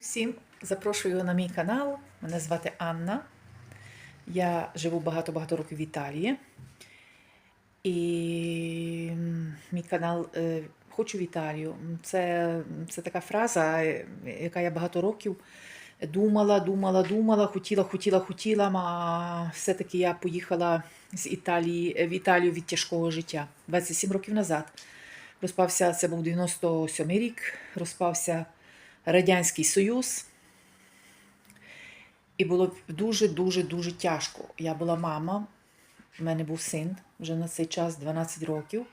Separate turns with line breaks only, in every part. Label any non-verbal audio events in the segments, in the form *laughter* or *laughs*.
Всім запрошую на мій канал. Мене звати Анна. Я живу багато-багато років в Італії. І мій канал е, Хочу в Італію. Це, це така фраза, яка я багато років думала, думала, думала, хотіла, хотіла, хотіла, а все-таки я поїхала з Італії в Італію від тяжкого життя 27 років назад. Розпався, це був 97 рік, розпався Радянський Союз. І було дуже-дуже дуже тяжко. Я була мама, в мене був син вже на цей час 12 років,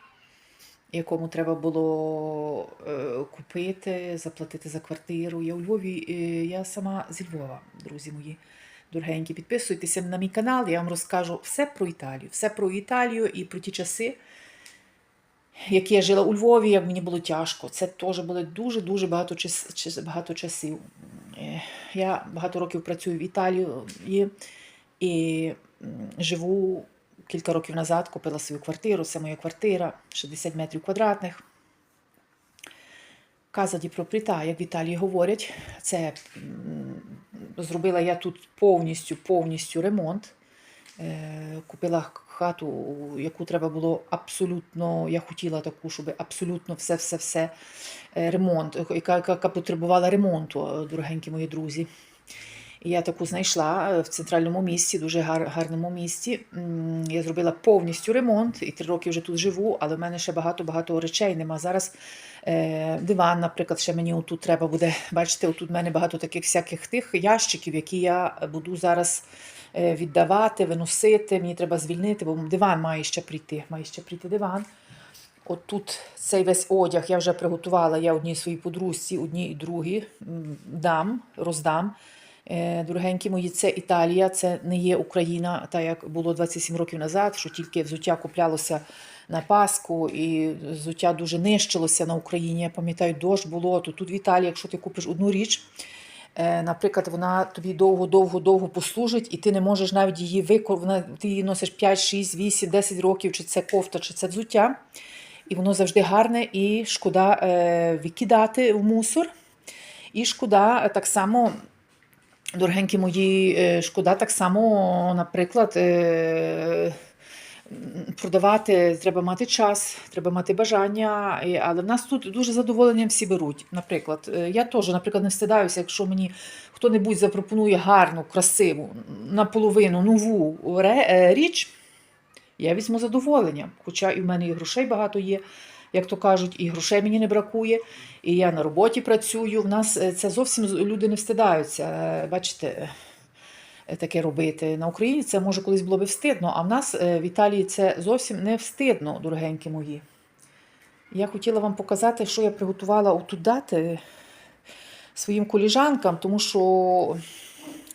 якому треба було е, купити, заплатити за квартиру. Я у Львові, е, я сама зі Львова, друзі мої дорогенькі. Підписуйтеся на мій канал, я вам розкажу все про Італію, все про Італію і про ті часи, як я жила у Львові, як мені було тяжко. Це теж було дуже-дуже багато, час, багато часів. Я багато років працюю в Італії і м, живу кілька років назад, купила свою квартиру. Це моя квартира, 60 метрів квадратних. Каза ді пропріта, як в Італії говорять, це зробила я тут повністю, повністю ремонт. Е, Купила хату, яку треба було абсолютно, я хотіла таку, щоб абсолютно все-все-все е, ремонт, яка, яка яка потребувала ремонту, е, дорогенькі мої друзі. І я таку знайшла е, в центральному місті, дуже гар, гарному місті. Я зробила повністю ремонт і три роки вже тут живу, але в мене ще багато-багато речей нема. Зараз е, диван, наприклад, ще мені отут треба буде. Бачите, отут в мене багато таких всяких тих ящиків, які я буду зараз е, віддавати, виносити. Мені треба звільнити, бо диван має ще прийти. Має ще прийти диван. От тут цей весь одяг я вже приготувала. Я одній своїй подружці, одній і другій дам, роздам. Е, Дорогенькі мої, це Італія, це не є Україна, так як було 27 років назад, що тільки взуття куплялося на Пасху, і взуття дуже нищилося на Україні. Я пам'ятаю, дощ було. То тут в Італії, якщо ти купиш одну річ, е, наприклад, вона тобі довго-довго-довго послужить, і ти не можеш навіть її виконати. Ти її носиш 5, 6, 8, 10 років, чи це кофта, чи це взуття. І воно завжди гарне, і шкода е, викидати в мусор. І шкода е, так само, дорогенькі мої, е, шкода так само, наприклад, е, продавати треба мати час, треба мати бажання. Але в нас тут дуже задоволенням всі беруть. Наприклад, Е, я теж, наприклад, не встидаюся, якщо мені хто-небудь запропонує гарну, красиву, наполовину нову е, річ. Я візьму задоволення. Хоча і в мене і грошей багато є, як то кажуть, і грошей мені не бракує, і я на роботі працюю. В нас е, це зовсім люди не встидаються. Бачите, таке робити. На Україні це може колись було би встидно, а в нас е, в Італії це зовсім не встидно, дорогенькі мої. Я хотіла вам показати, що я приготувала отут дати своїм коліжанкам, тому що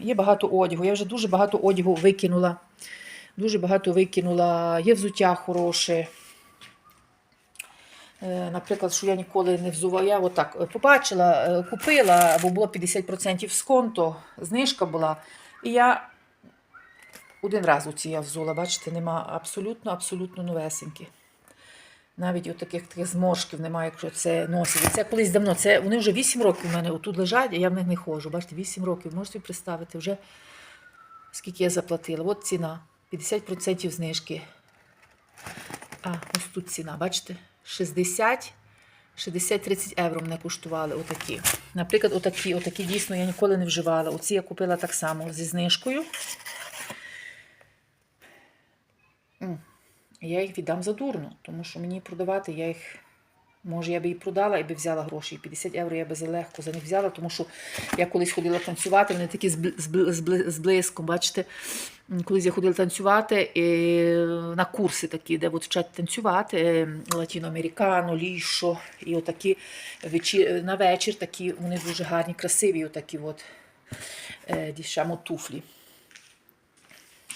є багато одягу. Я вже дуже багато одягу викинула. Дуже багато викинула, є взуття хороше. Е, Наприклад, що я ніколи не взувала. Я отак е, побачила, купила, бо було 50% з конто, знижка була. І я один раз у ці я взула, бачите, нема абсолютно, абсолютно новесенькі. Навіть от таких, таких зморшків немає, якщо це носить. Це колись давно. Це, вони вже 8 років у мене отут лежать, а я в них не ходжу. Бачите, 8 років. Можете представити, вже скільки я заплатила. От ціна. 50% знижки. А, ось тут ціна, бачите? 60, 60-30 євро мене коштували отакі. Наприклад, отакі, отакі дійсно я ніколи не вживала. Оці я купила так само зі знижкою. Я їх віддам за дурно, тому що мені продавати я їх. Може, я би і продала і би взяла гроші. 50 євро я би залегко за них взяла, тому що я колись ходила танцювати, вони такі з, бл- з, бл- з, бл- з блиском, бачите. Колись я ходила танцювати і, на курси такі, де от вчать танцювати е, латиноамерикано, лішо. І отакі вечір, на вечір такі, вони дуже гарні, красиві, отакі от, е, дішамо туфлі.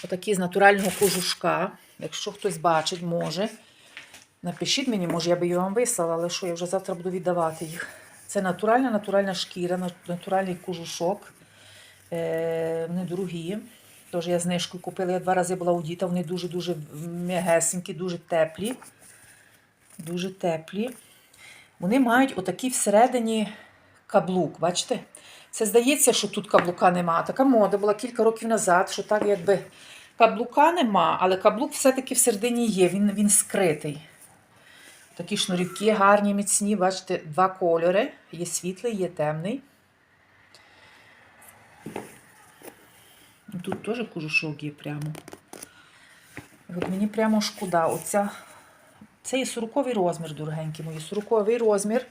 Отакі з натурального кожушка. Якщо хтось бачить, може. Напишіть мені, може, я би її вам вислала, але що я вже завтра буду віддавати їх. Це натуральна, натуральна шкіра, натуральний кожушок. Е, вони дорогі. Тож я знижку купила, я два рази була у діта, вони дуже-дуже м'ягесенькі, дуже теплі. Дуже теплі. Вони мають отакий всередині каблук, бачите? Це здається, що тут каблука нема. Така мода була кілька років назад, що так якби каблука нема, але каблук все-таки всередині є, він, він скритий. Такі шнурівки гарні, міцні, бачите, два кольори. Є світлий, є темний. Тут теж кожушок є прямо. От мені прямо шкода. Оця... Це є 40 розмір, дорогенькі мої. 40 розмір.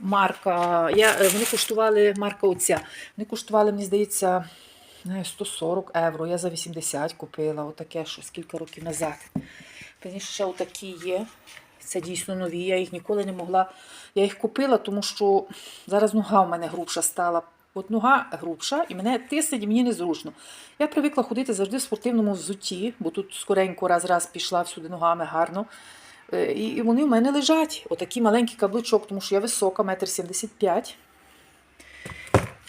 Марка. Я, е, вони коштували, марка оця. Вони коштували, мені здається, 140 євро. Я за 80 купила. Отаке щось кілька років назад. Пізніше ще отакі є. Це дійсно нові. Я їх ніколи не могла. Я їх купила, тому що зараз нога в мене грубша стала. От нога грубша, і мене тиснеть, і мені незручно. Я привикла ходити завжди в спортивному взутті, бо тут скоренько раз-раз пішла всюди ногами гарно. Е, і вони в мене лежать. Отакий маленький каблучок, тому що я висока, метр сімдесят п'ять.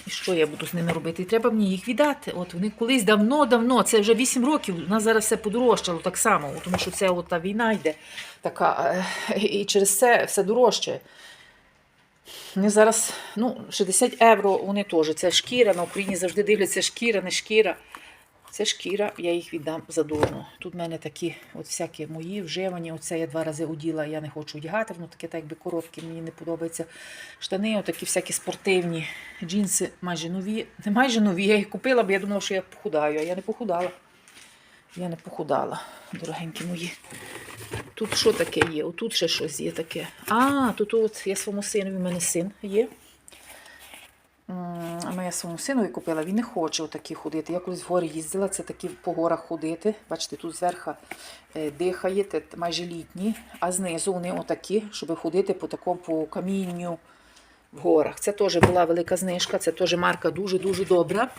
І що я буду з ними робити? І треба мені їх віддати. От вони колись давно-давно, це вже 8 років, у нас зараз все подорожчало так само, тому що це от та війна йде така, е, і через це все дорожче. Вони зараз, ну, 60 євро вони теж. Це шкіра, на Україні завжди дивляться шкіра, не шкіра. Це шкіра, я їх віддам задорно. Тут в мене такі от всякі мої вживані. Оце я два рази оділа, я не хочу одягати, воно таке так якби коротке, мені не подобається. Штани, отакі всякі спортивні, джинси майже нові. Не майже нові, я їх купила, бо я думала, що я похудаю, а я не похудала. Я не похудала, дорогенькі мої. Тут що таке є? Отут ще щось є таке. А, тут от я своєму синові, в мене син є. М, А я своєму синові купила, він не хоче отакі ходити. Я колись в гори їздила, це такі по горах ходити. Бачите, тут зверху е, дихає, майже літні, а знизу вони отакі, щоб ходити по такому по камінню в горах. Це теж була велика знижка, це теж марка дуже-дуже добра.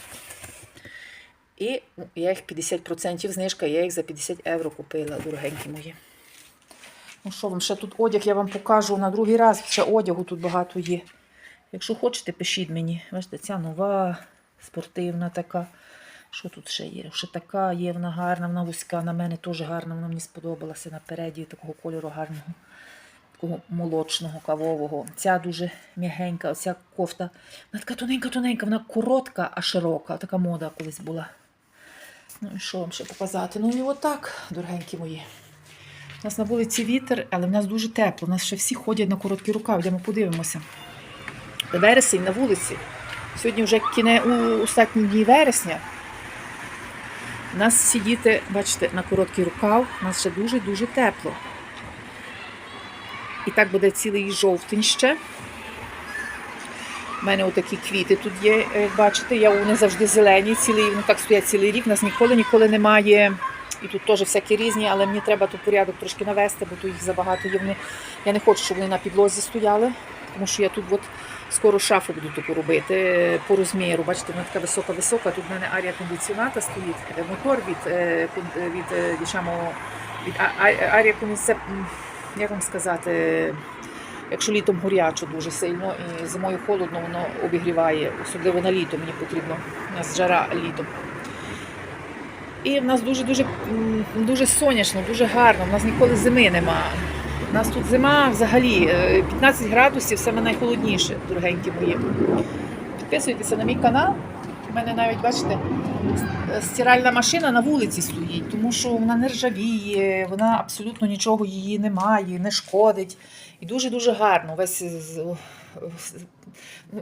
І ну, я їх 50% знижка, я їх за 50 євро купила, дорогенькі мої. Ну що вам, ще тут одяг я вам покажу на другий раз. Ще одягу тут багато є. Якщо хочете, пишіть мені. Бачите, ця нова, спортивна така. Що тут ще є? Ще така є, вона гарна, вона вузька. На мене теж гарна, вона мені сподобалася напереді, такого кольору гарного, такого молочного, кавового. Ця дуже м'ягенька, оця кофта. Вона така тоненька-тоненька, вона коротка, а широка. Така мода колись була. Ну і що вам ще показати? Ну і отак, дорогенькі мої. У нас на вулиці вітер, але в нас дуже тепло. У нас ще всі ходять на короткі рукави. Йдемо подивимося. Вересень на вулиці. Сьогодні вже кіне у останні дні вересня. У нас всі діти, бачите, на короткий рукав, у нас ще дуже-дуже тепло. І так буде цілий жовтень ще. У мене отакі квіти тут є, бачите, я, вони завжди зелені, цілий, вони так стоять цілий рік, у нас ніколи ніколи немає. І тут теж всякі різні, але мені треба тут порядок трошки навести, бо тут їх забагато є. Вони... Я не хочу, щоб вони на підлозі стояли, тому що я тут от скоро шафу буду таку робити е, по розміру. Бачите, вона така висока-висока. Тут в мене арія кондиціоната стоїть, е, мотор від, е, від, від, шамо- від арія кондиціоната, як вам сказати, якщо літом горячо дуже сильно і зимою холодно, воно обігріває, особливо на літо мені потрібно. У нас жара літом. І в нас дуже-дуже дуже сонячно, дуже гарно. У нас ніколи зими нема. У нас тут зима взагалі е, 15 градусів, саме найхолодніше, дорогенькі мої. Підписуйтеся на мій канал. У мене навіть, бачите, стиральна машина на вулиці стоїть, тому що вона не ржавіє, вона абсолютно нічого її немає, не шкодить. І дуже-дуже гарно. Весь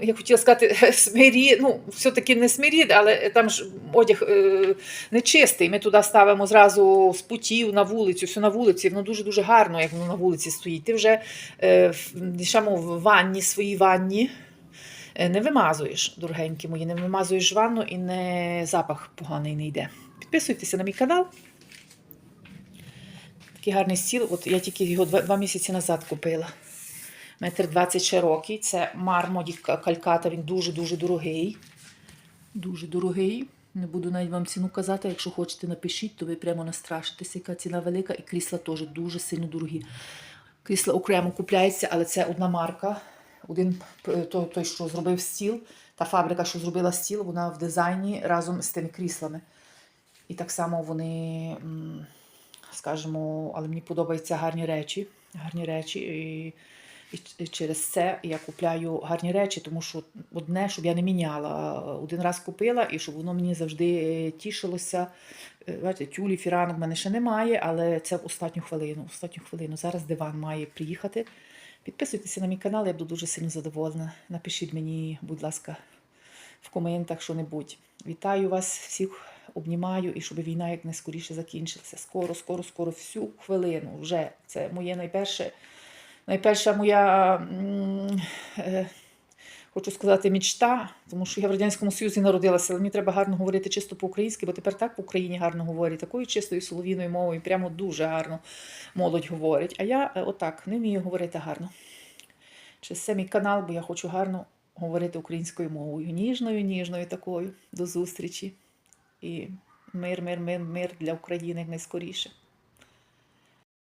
я хотіла сказати, *laughs* смирі, ну, все-таки не смирід, але там ж одяг е, нечистий. Ми туди ставимо зразу з путів на вулицю, все на вулиці. Воно дуже-дуже гарно, як воно на вулиці стоїть. Ти вже е, шамо, в ванні, своїй ванні. е, Не вимазуєш, дорогенькі мої, не вимазуєш ванну і не запах поганий не йде. Підписуйтеся на мій канал. Такий гарний стіл. От я тільки його два, два місяці назад купила. Метр 20 широкий. Це мармоді кальката, він дуже-дуже дорогий. Дуже дорогий. Не буду навіть вам ціну казати. Якщо хочете, напишіть, то ви прямо настрашитеся, яка ціна велика, і крісла теж дуже сильно дорогі. Крісла окремо купляється, але це одна марка. Один е, той, що зробив стіл, та фабрика, що зробила стіл, вона в дизайні разом з тими кріслами. І так само вони, скажімо, але мені подобаються гарні речі. Гарні речі. І І через це я купляю гарні речі, тому що одне, щоб я не міняла. Один раз купила, і щоб воно мені завжди е, тішилося. Е, Бачите, тюлі, фіранок в мене ще немає, але це в останню хвилину. В останню хвилину. Зараз диван має приїхати. Підписуйтеся на мій канал, я буду дуже сильно задоволена. Напишіть мені, будь ласка, в коментах що-небудь. Вітаю вас, всіх обнімаю і щоб війна як найскоріше закінчилася. Скоро, скоро, скоро, всю хвилину. Вже це моє найперше, найперша моя, е, хочу сказати, мічта, тому що я в Радянському Союзі народилася, але мені треба гарно говорити чисто по-українськи, бо тепер так в Україні гарно говорять, такою чистою солов'їною мовою, прямо дуже гарно молодь говорить. А я е, отак не вмію говорити гарно. Через це мій канал, бо я хочу гарно говорити українською мовою. Ніжною, ніжною такою. До зустрічі. І мир, мир, мир, мир для України найскоріше.